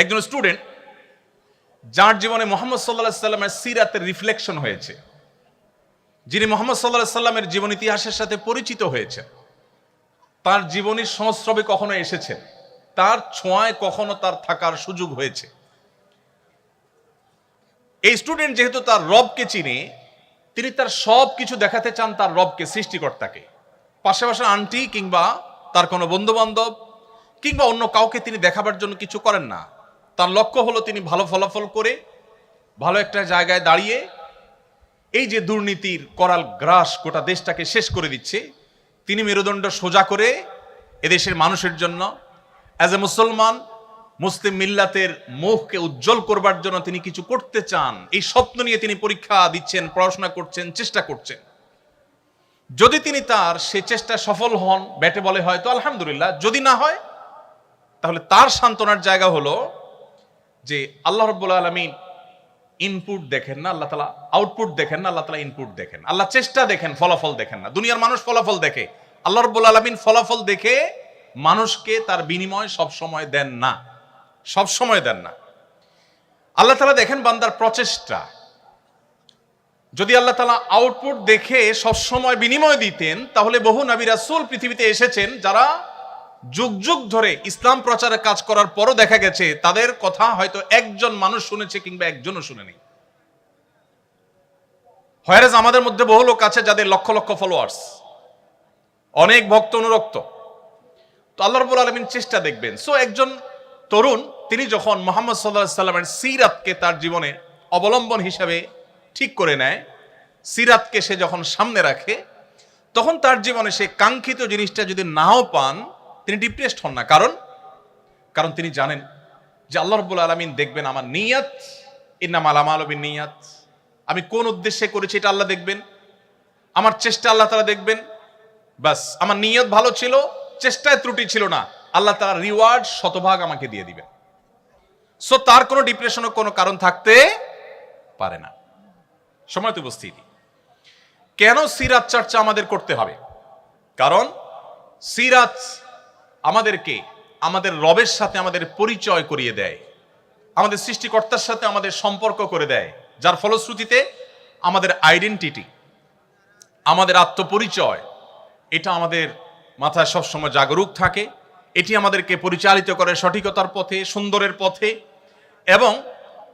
একজন স্টুডেন্ট যার জীবনে মোহাম্মদ সাল্লাহ সাল্লামের সিরাতের রিফ্লেকশন হয়েছে, যিনি মোহাম্মদ সাল্লাহ সাল্লামের জীবন ইতিহাসের সাথে পরিচিত হয়েছে তার জীবনী সংস্রবে কখনো এসেছেন, তার ছোঁয়ায় কখনো তার থাকার সুযোগ হয়েছে। এই স্টুডেন্ট যেহেতু তার রবকে চিনে, তিনি তার সব কিছু দেখাতে চান তার রবকে, সৃষ্টিকর্তাকে। পাশাপাশি আন্টি কিংবা তার কোনো বন্ধু বান্ধব কিংবা অন্য কাউকে তিনি দেখাবার জন্য কিছু করেন না। তার লক্ষ্য হলো তিনি ভালো ফলাফল করে, ভালো একটা জায়গায় দাঁড়িয়ে এই যে দুর্নীতির করাল গ্রাস গোটা দেশটাকে শেষ করে দিচ্ছে, তিনি মেরুদণ্ড সোজা করে এদেশের মানুষের জন্য অ্যাজ এ মুসলমান, মুসলিম মিল্লাতের মুখকে উজ্জ্বল করবার জন্য তিনি কিছু করতে চান। এই স্বপ্ন নিয়ে তিনি পরীক্ষা দিচ্ছেন, পড়াশোনা করছেন, চেষ্টা করছেন। যদি তিনি তার সে চেষ্টা সফল হন, ব্যাটে বলে হয়তো আলহামদুলিল্লাহ, যদি না হয়, তাহলে তার সান্ত্বনার জায়গা হলো যে আল্লাহ রব্বুল আলমিন ইনপুট দেখেন না, আল্লাহ তালা আউটপুট দেখেন না, আল্লাহ তালা ইনপুট দেখেন। আল্লাহ চেষ্টা দেখেন, ফলাফল দেখেন না। দুনিয়ার মানুষ ফলাফল দেখে। আল্লাহ রব্বুল আলমিন ফলাফল দেখে মানুষকে তার বিনিময় সব সময় দেন না। সব সময় দেন না। আল্লাহ তালা দেখেন বান্দার প্রচেষ্টা। যদি আল্লাহ তালা আউটপুট দেখে সবসময় বিনিময় দিতেন, তাহলে বহু নবী রাসূল পৃথিবীতে এসেছেন যারা যুগ যুগ ধরে ইসলাম প্রচারে কাজ করার পরও দেখা গেছে, তাদের কথা হয়তো একজন মানুষ শুনেছে কিংবা একজনও শুনেনি। হয়ারেজ আমাদের মধ্যে বহু লোক আছে যাদের লক্ষ লক্ষ ফলোয়ার্স অনেক ভক্ত অনুরক্ত। তো আল্লাহ রবুল আলমিন চেষ্টা দেখবেন। সো একজন তরুণ, তিনি যখন মোহাম্মদ সাল্লাহ সাল্লামের সিরাতকে তার জীবনে অবলম্বন হিসাবে ঠিক করে নেয়, সিরাতকে সে যখন সামনে রাখে, তখন তার জীবনে সে কাঙ্ক্ষিত জিনিসটা যদি নাও পান তিনি ডিপ্রেসড হন না। কারণ? কারণ তিনি জানেন যে আল্লাহ রব্বুল আলমিন দেখবেন আমার নিয়াত, ইন্নাম আলাম আলমিন নিয়াত। আমি কোন উদ্দেশ্যে করেছি এটা আল্লাহ দেখবেন? আমার চেষ্টা আল্লাহ তারা দেখবেন? বাস, আমার নিয়ত ভালো ছিল, চেষ্টায় ত্রুটি ছিল না। আল্লাহ তারা রিওয়ার্ড শতভাগ আমাকে দিয়ে দিবেন। সো তার কোনো ডিপ্রেশনের কোনো কারণ থাকতে পারে না। সময় তো উপস্থিতি। কেন সিরাত চর্চা আমাদের করতে হবে? কারণ সিরাত আমাদেরকে, আমাদের রবের সাথে আমাদের পরিচয় করিয়ে দেয়। আমাদের সৃষ্টিকর্তার সাথে আমাদের সম্পর্ক করে দেয়। যার ফলশ্রুতিতে আমাদের আইডেন্টিটি আমাদের আত্মপরিচয়, এটা আমাদের মাথায় সবসময় জাগরুক থাকে। এটি আমাদেরকে পরিচালিত করে সঠিকতার পথে, সুন্দরের পথে এবং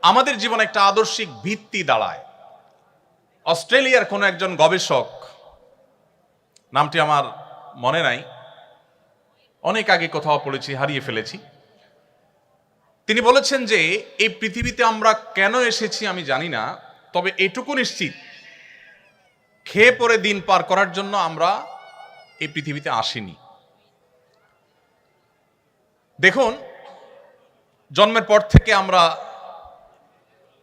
আমাদের জীবনে একটা আদর্শিক ভিত্তি দাঁড়ায়। অস্ট্রেলিয়ার কোনো একজন গবেষক, নামটি আমার মনে নাই অনেক আগে কোথাও পড়েছি, হারিয়ে ফেলেছি। তিনি বলেছেন যে, এই পৃথিবীতে আমরা কেন এসেছি আমি জানি না, তবে এটুকু নিশ্চিত, খেয়ে পরে দিন পার করার জন্য আমরা এই পৃথিবীতে আসিনি। দেখুন, জন্মের পর থেকে আমরা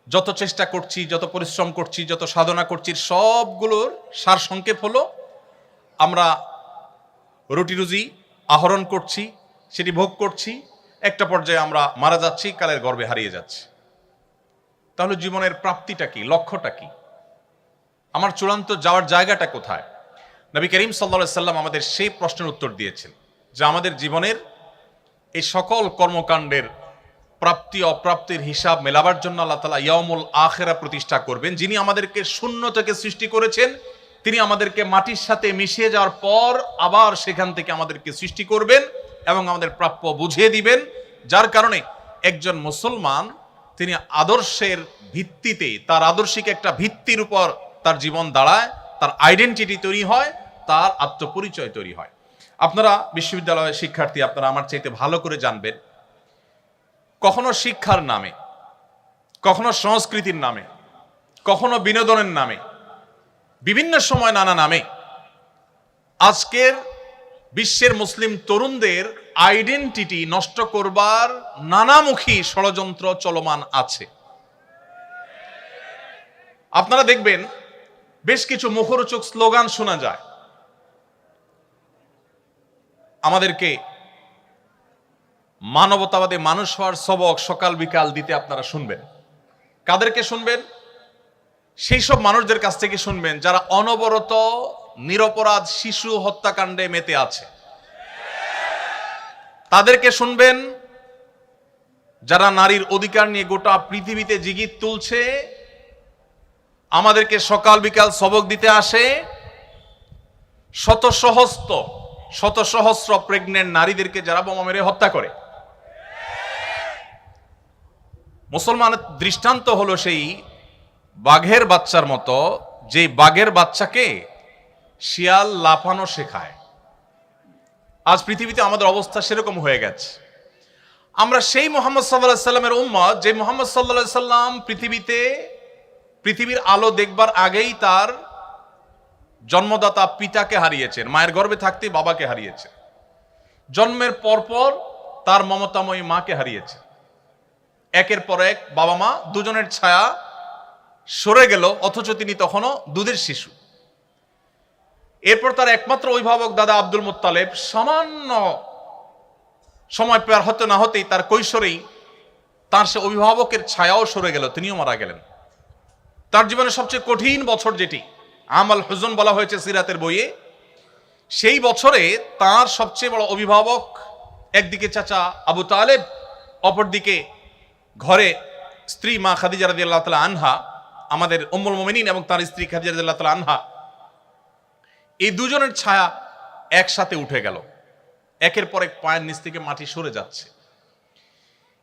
যত চেষ্টা করছি, যত পরিশ্রম করছি, যত সাধনা করছি, সবগুলোর সার সংক্ষেপ হলো, আমরা রুটি রুজি আহরণ করছি, সেটি ভোগ করছি, একটা পর্যায়ে আমরা মারা যাচ্ছি, কালের গর্বে হারিয়ে যাচ্ছি। তাহলে জীবনের প্রাপ্তিটা কি? লক্ষ্যটা কি? আমার চূড়ান্ত যাওয়ার জায়গাটা কোথায়? নবী করিম সাল্লা সাল্লাম আমাদের সেই প্রশ্নের উত্তর দিয়েছেন যে আমাদের জীবনের এই সকল কর্মকাণ্ডের প্রাপ্তি, অপ্রাপ্তির হিসাব মেলাবার জন্য আল্লাহ তালা ইয়ামুল আখেরা প্রতিষ্ঠা করবেন, যিনি আমাদেরকে শূন্য থেকে সৃষ্টি করেছেন তিনি আমাদেরকে মাটির সাথে মিশিয়ে যাওয়ার পর আবার সেখান থেকে আমাদেরকে সৃষ্টি করবেন এবং আমাদের প্রাপ্য বুঝিয়ে দিবেন। যার কারণে একজন মুসলমান, তিনি আদর্শের ভিত্তিতে, তার আদর্শিক একটা ভিত্তির উপর তার জীবন দাঁড়ায়, তার আইডেন্টিটি তৈরি হয়, তার আত্মপরিচয় তৈরি হয়। আপনারা বিশ্ববিদ্যালয়ের শিক্ষার্থী, আপনারা আমার চাইতে ভালো করে জানবেন, কখনো শিক্ষার নামে, কখনো সংস্কৃতির নামে, কখনো বিনোদনের নামে বিভিন্ন সময় নানা নামে। আজকের বিশ্বের মুসলিম তরুণদের আইডেন্টিটি নষ্ট করবার নানামুখী ষড়যন্ত্র চলমান আছে। আপনারা দেখবেন, বেশ কিছু মুখরোচক স্লোগান শোনা যায়। আমাদেরকে মানবতাবাদে মানুষ হওয়ার সবক সকাল বিকাল দিতে আপনারা শুনবেন। কাদেরকে শুনবেন? সেই সব মানুষদের কাছ থেকে শুনবেন যারা অনবরত, নিরপরাধ শিশু হত্যাকাণ্ডে মেতে আছে। তাদেরকে শুনবেন যারা নারীর অধিকার নিয়ে গোটা পৃথিবীতে জিগির তুলছে। আমাদেরকে সকাল বিকাল সবক দিতে আসে। শত সহস্র শত সহস্র প্রেগনেন্ট নারীদেরকে যারা বোমা মেরে হত্যা করে। মুসলমানের দৃষ্টান্ত হলো সেই বাঘের বাচ্চার মতো যে বাঘের বাচ্চাকে শিয়াল লাফানো শেখায়। আজ পৃথিবীতে আমাদের অবস্থা সেরকম হয়ে গেছে। আমরা সেই মোহাম্মদ সাল্লাহ সাল্লামের উম্মত, যে মোহাম্মদ সাল্লাহ সাল্লাম পৃথিবীতে পৃথিবীর আলো দেখবার আগেই তার জন্মদাতা পিতাকে হারিয়েছেন, মায়ের গর্ভে থাকতে বাবাকে হারিয়েছেন। জন্মের পরপর তার মমতাময়ী মাকে হারিয়েছে একের পর এক বাবা মা, দুজনের ছায়া সরে গেল, অথচ তিনি তখনও দুধের শিশু। এরপর তার একমাত্র অভিভাবক দাদা আব্দুল মুত্তালেব সামান্য সময় পার হতে না হতেই তার কৈশোরেই তার সে অভিভাবকের ছায়াও সরে গেল, তিনিও মারা গেলেন। তার জীবনের সবচেয়ে কঠিন বছর যেটি, আমাল হুজন বলা হয়েছে সিরাতের বইয়ে, সেই বছরে তার সবচেয়ে বড় অভিভাবক একদিকে চাচা আবু তালেব, অপরদিকে ঘরে স্ত্রী মা খাদিজা রাদি আল্লাহ তালা আনহা। আমাদের উম্মুল মোমিনিন এবং তার স্ত্রী খাদিজা আল্লাহ আনহা, এই দুজনের ছায়া একসাথে উঠে গেল। একের পর এক পায়ের নিচ থেকে মাটি সরে যাচ্ছে।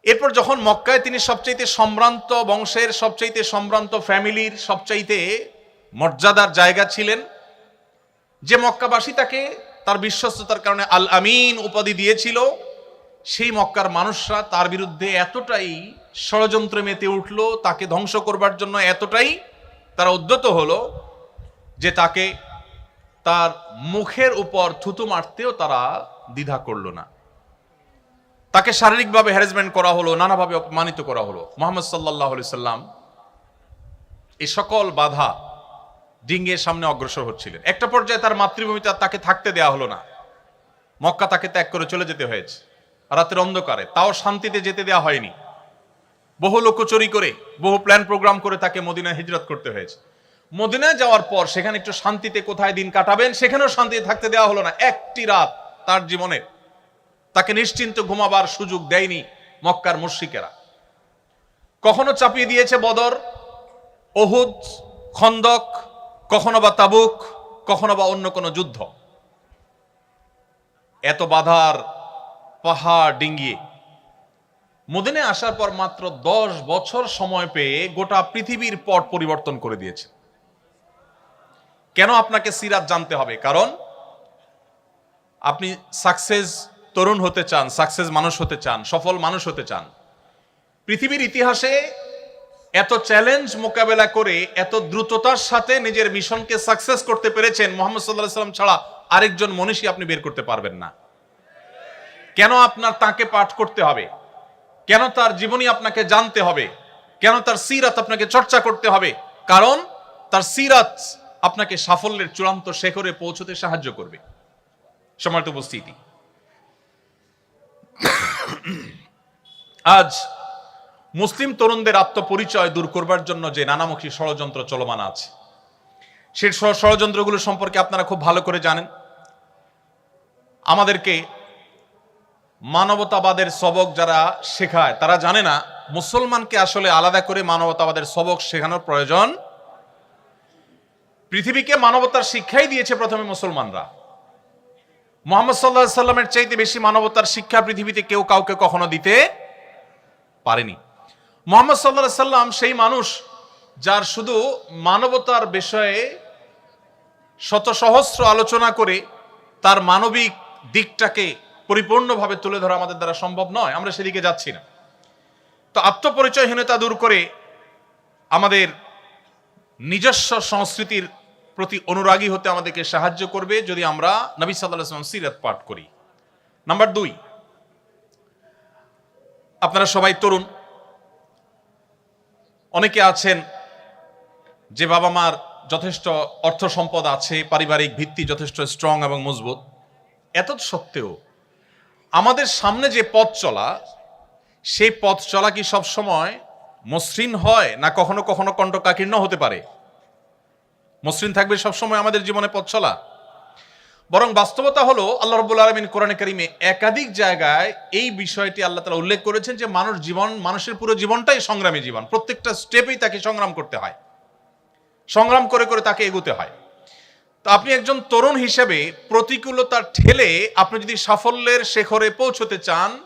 এরপর যখন মক্কায় তিনি সবচাইতে সম্ভ্রান্ত বংশের, সবচাইতে সম্ভ্রান্ত ফ্যামিলির, সবচাইতে মর্যাদার জায়গা ছিলেন, যে মক্কাবাসী তাকে তার বিশ্বস্ততার কারণে আল আমিন উপাধি দিয়েছিল, সেই মক্কার মানুষরা তার বিরুদ্ধে এতটাই ষড়যন্ত্রে মেতে উঠল, তাকে ধ্বংস করবার জন্য এতটাই তারা উদ্যত হলো যে তাকে তার মুখের উপর থুতু মারতেও তারা দ্বিধা করল না। তাকে শারীরিকভাবে হ্যারাসমেন্ট করা হলো, নানাভাবে অপমানিত করা হলো। মোহাম্মদ সাল্লাহ সাল্লাম এই সকল বাধা ডিঙ্গের সামনে অগ্রসর হচ্ছিলেন। একটা পর্যায়ে তার মাতৃভূমিতে তাকে থাকতে দেয়া হলো না। মক্কা তাকে ত্যাগ করে চলে যেতে হয়েছে। রাতের অন্ধকারে। তাও শান্তিতে যেতে দেওয়া হয়নি। বহু লোকচুরি করে, বহু প্ল্যান প্রোগ্রাম করে তাকে মদিনায় হিজরত করতে হয়েছে। মদিনায় যাওয়ার পর সেখানে একটু শান্তিতে কোথায় দিন কাটাবেন, সেখানেও শান্তিতে থাকতে দেওয়া হলো না। একটি রাত তার জীবনে তাকে নিশ্চিন্ত ঘুমাবার সুযোগ দেয়নি মক্কার মুশ্রিকেরা। কখনো চাপিয়ে দিয়েছে বদর, ওহুদ, খন্দক, কখনো বা তাবুক, কখনো বা অন্য কোনো যুদ্ধ। এত বাধার পাহাড় ডিঙ্গিয়ে মদিনে আসার পর মাত্র দশ বছর সময় পেয়ে গোটা পৃথিবীর পট পরিবর্তন করে দিয়েছে। কেন আপনাকে সিরাত জানতে হবে? কারণ আপনি সাকসেস তরুণ হতে চান সাকসেস মানুষ হতে চান, সফল মানুষ হতে চান। পৃথিবীর ইতিহাসে এত চ্যালেঞ্জ মোকাবেলা করে, এত দ্রুততার সাথে নিজের মিশনকে সাকসেস করতে পেরেছেন মোহাম্মদ সাল্লাহ সাল্লাম ছাড়া আরেকজন মনীষী আপনি বের করতে পারবেন না। কেন আপনার তাকে পাঠ করতে হবে? কেন তার জীবনী আপনাকে জানতে হবে? কেন তার সিরাত আপনাকে চর্চা করতে হবে? কারণ তার সিরাত আপনাকে সাফল্যের চূড়ান্ত শেখরে পৌঁছতে সাহায্য করবে। সমার্থ উপস্থিতি। আজ মুসলিম তরুণদের আত্মপরিচয় দূর করবার জন্য যে নানামুখী ষড়যন্ত্র চলমান আছে, সেই ষড়যন্ত্রগুলো সম্পর্কে আপনারা খুব ভালো করে জানেন। আমাদেরকে মানবতাবাদের সবক যারা শেখায়, তারা জানে না মুসলমানকে আসলে আলাদা করে মানবতাবাদের সবক শেখানোর প্রয়োজন। পৃথিবীকে মানবতার শিক্ষাই দিয়েছে প্রথমে মুসলমানরা। মোহাম্মদ সাল্লাহ সাল্লামের চাইতে বেশি মানবতার শিক্ষা পৃথিবীতে কেউ কাউকে কখনো দিতে পারেনি। মোহাম্মদ সাল্লাহ সাল্লাম সেই মানুষ যার শুধু মানবতার বিষয়ে শত সহস্র আলোচনা করে তার মানবিক দিকটাকে পরিপূর্ণভাবে তুলে ধরা আমাদের দ্বারা সম্ভব নয়, আমরা সেদিকে যাচ্ছি না। তো আত্মপরিচয়হীনতা দূর করে আমাদের নিজস্ব সংস্কৃতির প্রতি অনুরাগী হতে আমাদেরকে সাহায্য করবে যদি আমরা নবী সাল্লাম সিরাত পাঠ করি। নাম্বার দুই, আপনারা সবাই তরুণ, অনেকে আছেন যে বাবা মার যথেষ্ট অর্থ সম্পদ আছে, পারিবারিক ভিত্তি যথেষ্ট স্ট্রং এবং মজবুত। এত সত্ত্বেও আমাদের সামনে যে পথ চলা, সেই পথ চলা কি সব সময় মসৃণ হয় না কখনো কখনো কণ্ঠকাকীর্ণ হতে পারে? মসৃণ থাকবে সবসময় আমাদের জীবনে পথ চলা। বরং বাস্তবতা হলো, আল্লাহ রব্বুল আলমিন কোরআন কারিমে একাধিক জায়গায় এই বিষয়টি আল্লাহ তালা উল্লেখ করেছেন যে, মানুষ জীবন, মানুষের পুরো জীবনটাই সংগ্রামী জীবন। প্রত্যেকটা স্টেপেই তাকে সংগ্রাম করতে হয়। সংগ্রাম করে করে তাকে এগোতে হয়। তো আপনি একজন তরুণ হিসেবে প্রতিকূলতার ঠেলে আপনি যদি সাফল্যের শেখরে পৌঁছতে চান,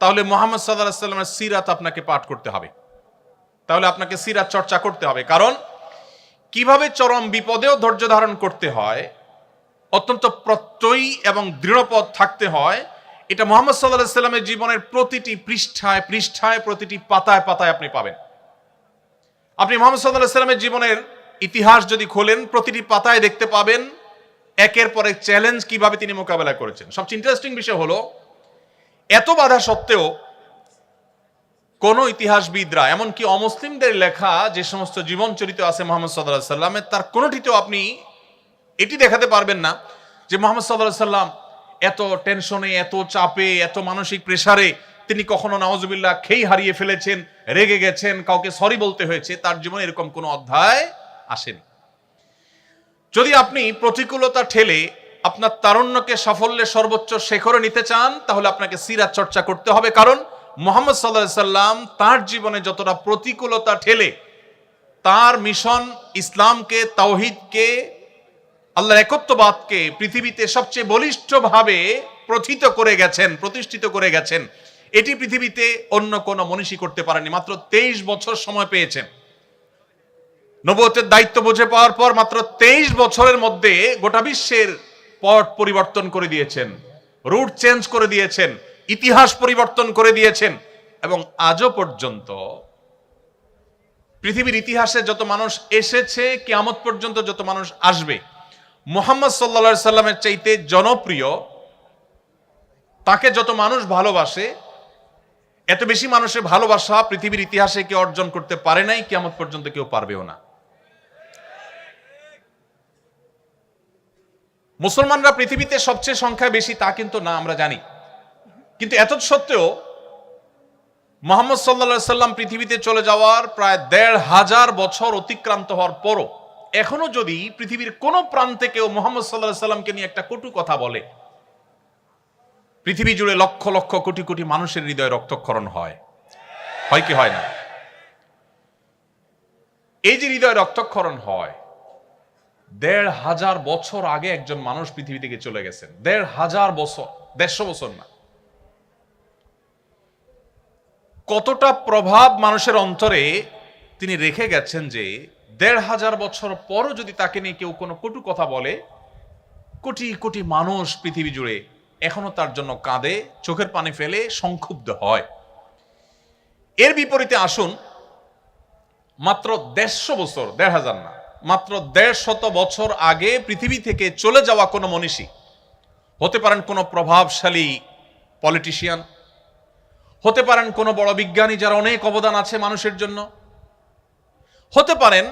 তাহলে মোহাম্মদ সাল্লাহ সাল্লামের সিরাত আপনাকে পাঠ করতে হবে। তাহলে আপনাকে সিরাত চর্চা করতে হবে। কারণ, কীভাবে চরম বিপদেও ধৈর্য ধারণ করতে হয়, অত্যন্ত প্রত্যয়ী এবং দৃঢ়পদ থাকতে হয়, এটা মোহাম্মদ সাল্লাহ সাল্লামের জীবনের প্রতিটি পৃষ্ঠায় পৃষ্ঠায়, প্রতিটি পাতায় পাতায় আপনি পাবেন। আপনি মোহাম্মদ সাল্লাহ সাল্লামের জীবনের ইতিহাস যদি খোলেন, প্রতিটি পাতায় দেখতে পাবেন একের পর এক চ্যালেঞ্জ কীভাবে তিনি মোকাবেলা করেছেন। সবচেয়ে ইন্টারেস্টিং বিষয় হলো, এত বাধা সত্ত্বেও কোন ইতিহাসবিদরা, এমনকি অমুসলিমদের লেখা যে সমস্ত জীবন চরিত্র আছে মোহাম্মদ সাল্লাহ সাল্লামের তার কোনোটিতেও আপনি এটি দেখাতে পারবেন না যে মোহাম্মদ সাল্লাহ সাল্লাম এত টেনশনে এত চাপে, এত মানসিক প্রেসারে তিনি কখনো নওয়াজবিল্লাহ খেই হারিয়ে ফেলেছেন, রেগে গেছেন, কাউকে সরি বলতে হয়েছে, তার জীবনে এরকম কোনো অধ্যায় আসেনি। যদি আপনি প্রতিকূলতা ঠেলে আপনার তারুণ্যকে সাফল্যের সর্বোচ্চ শেখরে নিতে চান, তাহলে আপনাকে সিরাত চর্চা করতে হবে। কারণ মোহাম্মদ সাল্লাহ সাল্লাম তার জীবনে যতটা প্রতিকূলতা ঠেলে, তার মিশন ইসলামকে, তাওহিদকে, আল্লাহর একত্ববাদকে পৃথিবীতে সবচেয়ে বলিষ্ঠভাবে প্রথিত করে গেছেন, প্রতিষ্ঠিত করে গেছেন। এটি পৃথিবীতে অন্য কোনো মনীষী করতে পারেনি মাত্র তেইশ বছর সময় পেয়েছেন। নবতের দায়িত্ব বুঝে পাওয়ার পর মাত্র তেইশ বছরের মধ্যে গোটা বিশ্বের পট পরিবর্তন করে দিয়েছেন, রুট চেঞ্জ করে দিয়েছেন, ইতিহাস পরিবর্তন করে দিয়েছেন এবং আজও পর্যন্ত পৃথিবীর ইতিহাসে যত মানুষ এসেছে, কেয়ামত পর্যন্ত যত মানুষ আসবে, মোহাম্মদ সাল্লা সাল্লামের চাইতে জনপ্রিয়, তাকে যত মানুষ ভালোবাসে, এত বেশি মানুষের ভালোবাসা পৃথিবীর ইতিহাসে কেউ অর্জন করতে পারে নাই কেমন পর্যন্ত কেউ পারবেও না। মুসলমানরা পৃথিবীতে সবচেয়ে সংখ্যায় বেশি, তা কিন্তু না, আমরা জানি। কিন্তু এত সত্ত্বেও মোহাম্মদ সাল্লা সাল্লাম পৃথিবীতে চলে যাওয়ার প্রায় দেড় হাজার বছর অতিক্রান্ত হওয়ার পরও, এখনও যদি পৃথিবীর কোন প্রান্তে কেউ মোহাম্মদ সাল্লাহ সাল্লামকে নিয়ে একটা কটু কথা বলে, পৃথিবী জুড়ে লক্ষ লক্ষ কোটি কোটি মানুষের হৃদয়ে রক্তক্ষরণ হয়। হয় কি হয় না? এই যে হৃদয় রক্তক্ষরণ হয় দেড় হাজার বছর আগে একজন মানুষ পৃথিবী থেকে চলে গেছেন। দেড় হাজার বছর, দেড়শো বছর না। কতটা প্রভাব মানুষের অন্তরে তিনি রেখে গেছেন যে দেড় হাজার বছর পরও যদি তাকে নিয়ে কেউ কোনো কটু কথা বলে, কোটি কোটি মানুষ পৃথিবী জুড়ে এখনও তার জন্য কাঁদে, চোখের পানি ফেলে, সংক্ষুব্ধ হয়। এর বিপরীতে আসুন, মাত্র দেড়শো বছর, দেড় হাজার না। মাত্র দেড় শত বছর আগে পৃথিবী থেকে চলে যাওয়া কোনো মনীষী, হতে পারেন কোনো প্রভাবশালী পলিটিশিয়ান হতে পারেন কোনো বড় বিজ্ঞানী যার অনেক অবদান আছে মানুষের জন্য, হতে পারেন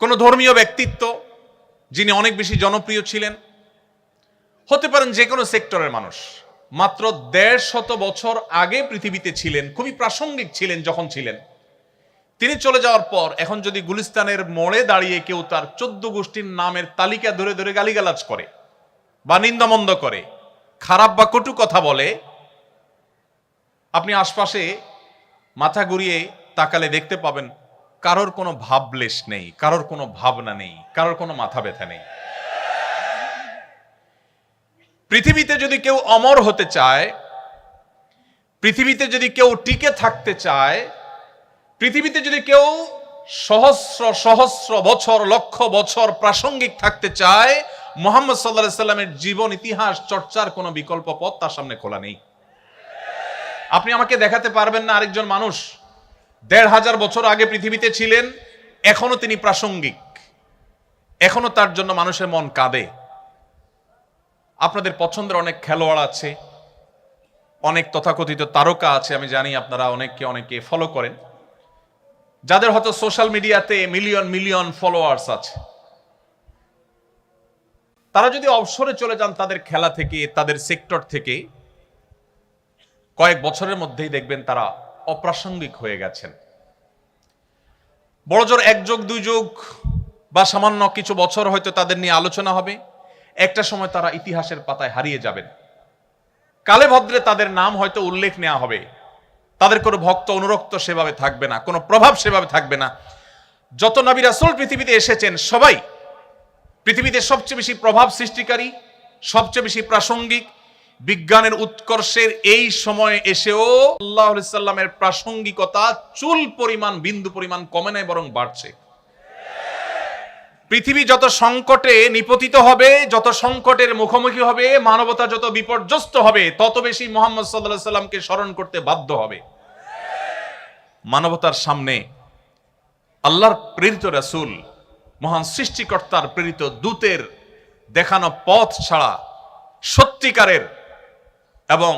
কোনো ধর্মীয় ব্যক্তিত্ব যিনি অনেক বেশি জনপ্রিয় ছিলেন, হতে পারেন যে কোনো সেক্টরের মানুষ। মাত্র দেড় শত বছর আগে পৃথিবীতে ছিলেন, খুবই প্রাসঙ্গিক ছিলেন, যখন ছিলেন। তিনি চলে যাওয়ার পর এখন যদি গুলিস্তানের মোড়ে দাঁড়িয়ে কেউ তার চোদ্দ গোষ্ঠীর নামের তালিকা ধরে ধরে গালিগালাজ করে বা নিন্দামন্দ করে, খারাপ বা কটু কথা বলে, আপনি আশপাশে মাথা ঘুরিয়ে তাকালে দেখতে পাবেন কারোর কোনো ভাবলেশ নেই, কারোর কোনো ভাবনা নেই, কারোর কোনো মাথা ব্যথা নেই। পৃথিবীতে যদি কেউ অমর হতে চায়, পৃথিবীতে যদি কেউ টিকে থাকতে চায় পৃথিবীতে যদি কেউ সহস্র সহস্র বছর, লক্ষ বছর প্রাসঙ্গিক থাকতে চায়, মোহাম্মদ সাল্লাহ সাল্লামের জীবন, ইতিহাস, চর্চার কোনো বিকল্প পথ তার সামনে খোলা নেই। আপনি আমাকে দেখাতে পারবেন না আরেকজন মানুষ। দেড় হাজার বছর আগে পৃথিবীতে ছিলেন, এখনও তিনি প্রাসঙ্গিক। এখনও তার জন্য মানুষের মন কাঁদে। আপনাদের পছন্দের অনেক খেলোয়াড় আছে, অনেক তথাকথিত তারকা আছে, আমি জানি আপনারা অনেককে অনেকে ফলো করেন। যাদের হয়তো সোশ্যাল মিডিয়াতে মিলিয়ন মিলিয়ন ফলোয়ার্স আছে। তারা যদি অবসরে চলে যান তাদের খেলা থেকে, তাদের সেক্টর থেকে, কয়েক বছরের মধ্যেই দেখবেন তারা অপ্রাসঙ্গিক হয়ে গেছেন। বড় জোর এক যুগ, দুই যুগ বা সামান্য কিছু বছর হয়তো তাদের নিয়ে আলোচনা হবে। একটা সময় তারা ইতিহাসের পাতায় হারিয়ে যাবেন। কালে ভদ্রে তাদের নাম হয়তো উল্লেখ নেওয়া হবে। তাদের কোনো ভক্ত অনুরক্ত সেভাবে থাকবে না, কোনো প্রভাব সেভাবে থাকবে না। যত নবী রাসুল পৃথিবীতে এসেছেন, সবাই পৃথিবীতে সবচেয়ে বেশি প্রভাব সৃষ্টিকারী, সবচেয়ে বেশি প্রাসঙ্গিক, বিজ্ঞানের উৎকর্ষের এই সময়ে এসেও আল্লাহ সাল্লামের প্রাসঙ্গিকতা চুল পরিমাণ, বিন্দু পরিমাণ কমে নাই, বরং বাড়ছে। পৃথিবী যত সংকটে নিপতিত হবে, যত সংকটের মুখোমুখি হবে, মানবতা যত বিপর্যস্ত হবে, তত বেশি মোহাম্মদ সাল্লাহ সাল্লামকে স্মরণ করতে বাধ্য হবে। মানবতার সামনে আল্লাহর প্রেরিত রাসূল, মহান সৃষ্টিকর্তার প্রেরিত দূতের দেখানো পথ ছাড়া সত্যিকারের এবং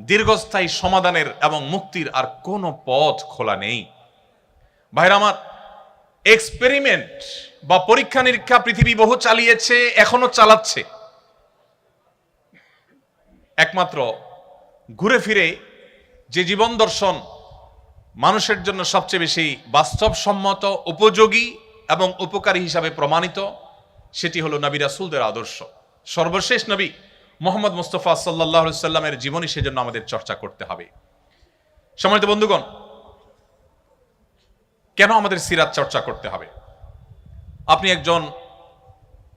দীর্ঘস্থায়ী সমাধানের এবং মুক্তির আর কোনো পথ খোলা নেই। ভাইরা আমার এক্সপেরিমেন্ট বা পরীক্ষা নিরীক্ষা পৃথিবী বহু চালিয়েছে, এখনও চালাচ্ছে। একমাত্র ঘুরে ফিরে যে জীবন দর্শন মানুষের জন্য সবচেয়ে বেশি বাস্তবসম্মত, উপযোগী এবং উপকারী হিসাবে প্রমাণিত, সেটি হলো নবী রাসুলদের আদর্শ। সর্বশেষ নবী মোহাম্মদ মুস্তফা সাল্লাহ সাল্লামের জীবনী সেজন্য আমাদের চর্চা করতে হবে। সম্মানিত বন্ধুগণ কেন আমাদের সিরাত চর্চা করতে হবে? আপনি একজন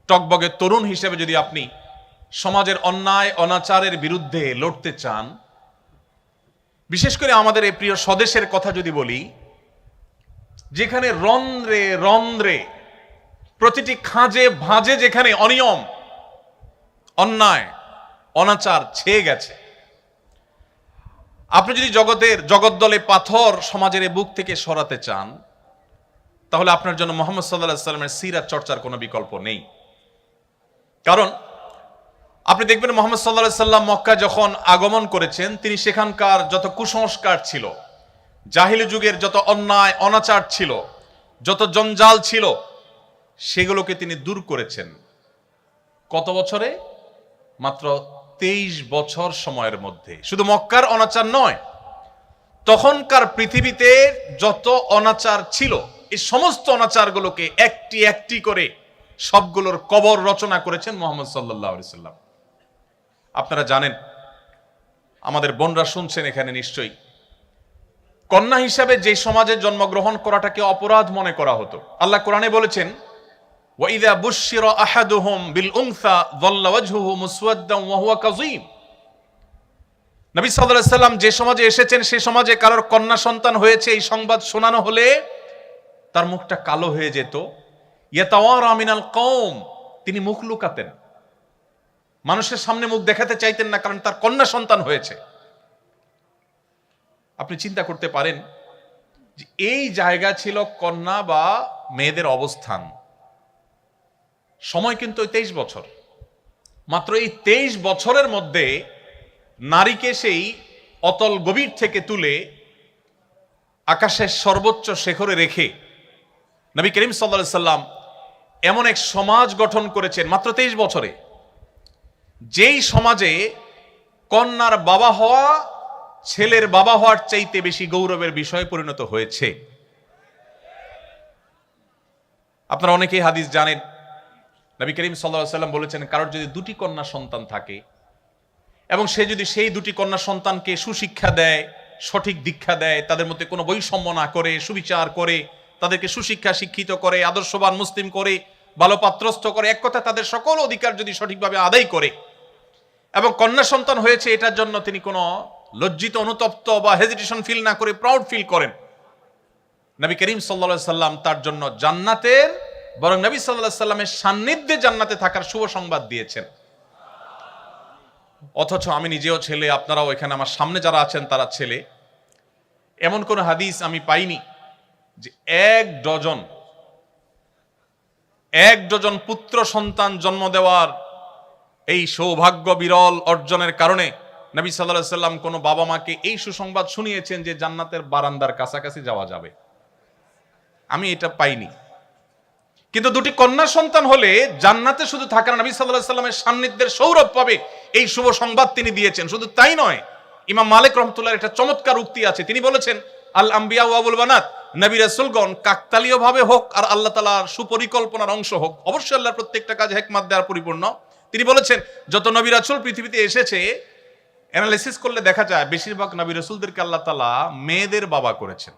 টকবগে তরুণ হিসেবে যদি আপনি সমাজের অন্যায়, অনাচারের বিরুদ্ধে লড়তে চান, বিশেষ করে আমাদের এই প্রিয় স্বদেশের কথা যদি বলি, যেখানে রন্ধ্রে রন্ধ্রে, প্রতিটি খাঁজে ভাঁজে যেখানে অনিয়ম, অন্যায়, অনাচার ছেয়ে গেছে। আপনি যদি জগতের, জগদ্দলে পাথর সমাজের বুক থেকে সরাতে চান তাহলে আপনার জন্য মোহাম্মদ সাল্লাহ সাল্লামের সিরাত চর্চার কোনো বিকল্প নেই। কারণ, আপনি দেখবেন মোহাম্মদ সাল্লাহ সাল্লাম মক্কা যখন আগমন করেছেন, তিনি সেখানকার যত কুসংস্কার ছিল, জাহিলি যুগের যত অন্যায়, অনাচার ছিল, যত জঞ্জাল ছিল, সেগুলোকে তিনি দূর করেছেন। কত বছরে? মাত্র তেইশ বছর সময়ের মধ্যে। শুধু মক্কার অনাচার নয়, তখনকার পৃথিবীতে যত অনাচার ছিল এই সমস্ত অনাচারগুলোকে একটি একটি করে সবগুলোর কবর রচনা করেছেন মোহাম্মদ সাল্লাহ আপনারা জানেন, আমাদের বোনরা শুনছেন এখানে নিশ্চয়ই। কন্যা হিসাবে যে সমাজে জন্মগ্রহণ করাটাকে অপরাধ মনে করা হতো। আল্লাহ কোরআনে বলেছেন বিল যে সমাজে এসেছেন সেই সমাজে কারোর কন্যা সন্তান হয়েছে এই সংবাদ শোনানো হলে তার মুখটা কালো হয়ে যেত। ইয়াতাওয়ারা আমিনাল কম তিনি মুখ লুকাতেন। মানুষের সামনে মুখ দেখাতে চাইতেন না, কারণ তার কন্যা সন্তান হয়েছে। আপনি চিন্তা করতে পারেন যে এই জায়গা ছিল কন্যা বা মেয়েদের অবস্থান। সময় কিন্তু ওই তেইশ বছর। মাত্র এই তেইশ বছরের মধ্যে নারীকে সেই অতল গভীর থেকে তুলে আকাশের সর্বোচ্চ শেখরে রেখে নবী করিম সাল্লা সাল্লাম এমন এক সমাজ গঠন করেছেন মাত্র তেইশ বছরে, যেই সমাজে কন্যার বাবা হওয়া ছেলের বাবা হওয়ার চাইতে বেশি গৌরবের বিষয়ে পরিণত হয়েছে। আপনারা অনেকেই হাদিস জানেন, নবী করিম সাল্লা সাল্লাম বলেছেন, কারোর যদি দুটি কন্যা সন্তান থাকে এবং সে যদি সেই দুটি কন্যা সন্তানকে সুশিক্ষা দেয়, সঠিক দীক্ষা দেয়, তাদের মধ্যে কোনো বৈষম্য না করে, সুবিচার করে তাদেরকে সুশিক্ষা শিক্ষিত করে, আদর্শবান মুসলিম করে ভালো পাত্রস্থ করে, এক কথা তাদের সকল অধিকার যদি সঠিকভাবে আদায় করে। এবং কন্যা সন্তান হয়েছে, এটার জন্য তিনি কোনো লজ্জিত, অনুতপ্ত বা হেজিটেশন ফিল না করে প্রাউড ফিল করেন। নবী করিম সাল্লা সাল্লাম তার জন্য জান্নাতের, বরং নবী সাল্লাহ সাল্লামের সান্নিধ্যে জান্নাতে থাকার শুভ সংবাদ দিয়েছেন। অথচ আমি নিজেও ছেলে, আপনারাও এখানে আমার সামনে যারা আছেন তারা ছেলে। এমন কোন হাদিস আমি পাইনি। যে এক ডজন এক ডজন পুত্র সন্তান জন্ম দেওয়ার এই সৌভাগ্য বিরল অর্জনের কারণে নবী সাল্লাহ সাল্লাম কোনো বাবা মাকে এই সুসংবাদ শুনিয়েছেন যে জান্নাতের বারান্দার কাছাকাছি যাওয়া যাবে। আমি এটা পাইনি। কিন্তু দুটি কন্যা সন্তান হলে জান্নাতে শুধু থাকার নবী সাল্লাহ সাল্লামের সান্নিধ্যের সৌরভ পাবে এই শুভ সংবাদ তিনি দিয়েছেন। শুধু তাই নয়, ইমাম মালিক রহমতুল্লাহ একটা চমৎকার উক্তি আছে। তিনি বলেছেন আল আম্বিয়া ওয়াবুল বানাত নবী রাসুলগণ কাকতালীয় ভাবে হোক আর আল্লাহ তালার সুপরিকল্পনার অংশ হোক, অবশ্যই আল্লাহর প্রত্যেকটা কাজ হেকমাত দেওয়ার পরিপূর্ণ। তিনি বলেছেন, যত নবী রাসূল পৃথিবীতে এসেছে অ্যানালিসিস করলে দেখা যায়, বেশিরভাগ নবী রাসূলদেরকে আল্লাহ তাআলা মেয়েদের বাবা করেছেন।